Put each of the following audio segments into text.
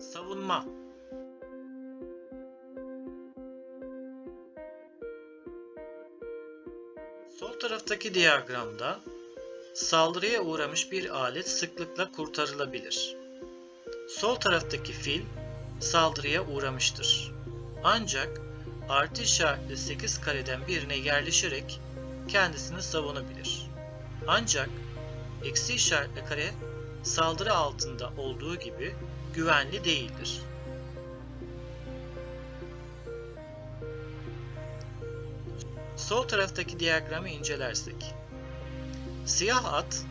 Savunma Sol taraftaki diyagramda saldırıya uğramış bir alet sıklıkla kurtarılabilir. Sol taraftaki fil saldırıya uğramıştır. Ancak artı işaretli 8 kareden birine yerleşerek kendisini savunabilir. Ancak eksi işaretli kare saldırı altında olduğu gibi güvenli değildir. Sol taraftaki diyagramı incelersek, siyah at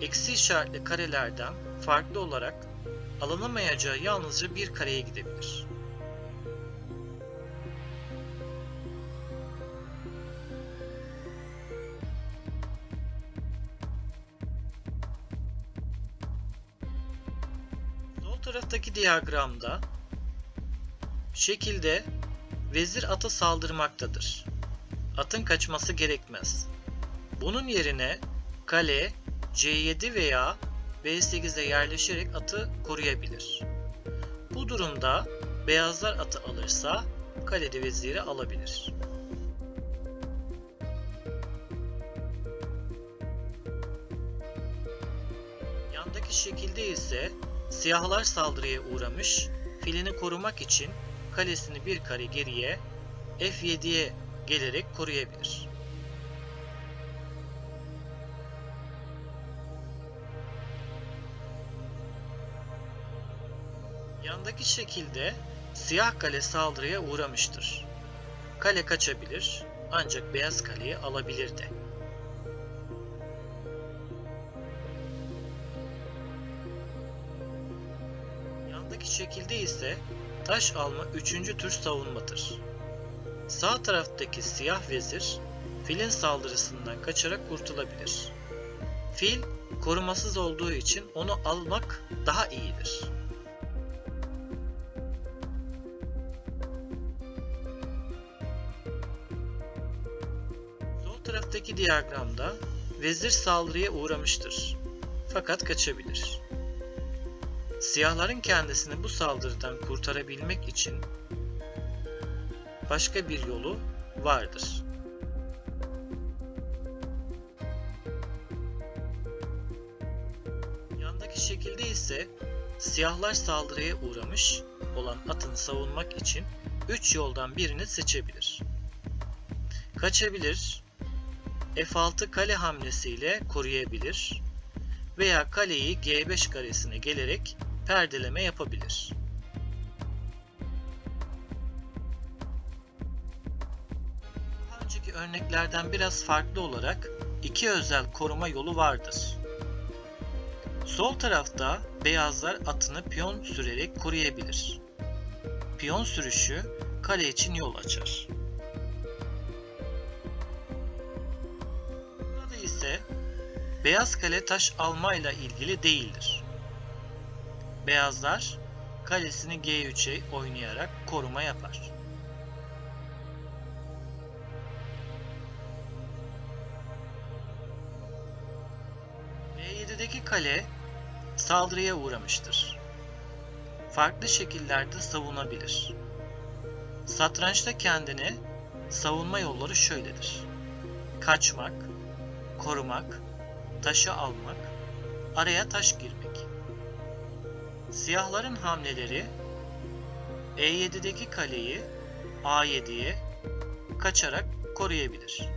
eksi işaretli karelerden farklı olarak alınamayacağı yalnızca bir kareye gidebilir. Sol taraftaki diyagramda şekilde vezir ata saldırmaktadır. Atın kaçması gerekmez. Bunun yerine kale C7 veya B8'e yerleşerek atı koruyabilir. Bu durumda beyazlar atı alırsa kalede veziri alabilir. Yandaki şekilde ise siyahlar saldırıya uğramış, filini korumak için kalesini bir kare geriye F7'ye gelerek koruyabilir. Yandaki şekilde siyah kale saldırıya uğramıştır. Kale kaçabilir ancak beyaz kaleyi alabilir de. Yandaki şekilde ise taş alma üçüncü tür savunmadır. Sağ taraftaki siyah vezir filin saldırısından kaçarak kurtulabilir. Fil korumasız olduğu için onu almak daha iyidir. Sol taraftaki diyagramda vezir saldırıya uğramıştır. Fakat kaçabilir. Siyahların kendisini bu saldırıdan kurtarabilmek için başka bir yolu vardır. Yandaki şekilde ise siyahlar saldırıya uğramış olan atını savunmak için 3 yoldan birini seçebilir. Kaçabilir, F6 kale hamlesiyle koruyabilir veya kaleyi G5 karesine gelerek perdeleme yapabilir. Daha önceki örneklerden biraz farklı olarak iki özel koruma yolu vardır. Sol tarafta beyazlar atını piyon sürerek koruyabilir. Piyon sürüşü kale için yol açar. Burada ise beyaz kale taş almayla ilgili değildir. Beyazlar kalesini G3'e oynayarak koruma yapar. B7'deki kale saldırıya uğramıştır. Farklı şekillerde savunabilir. Satrançta kendini savunma yolları şöyledir. Kaçmak, korumak, taşı almak, araya taş girmek. Siyahların hamleleri E7'deki kaleyi A7'ye kaçarak koruyabilir.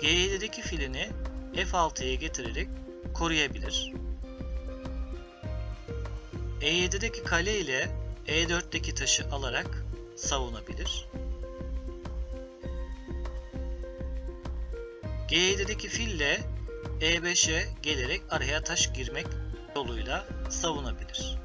G7'deki filini F6'ya getirerek koruyabilir. E7'deki kale ile E4'teki taşı alarak savunabilir. G7'deki fille E5'e gelerek araya taş girmek yoluyla savunabilir.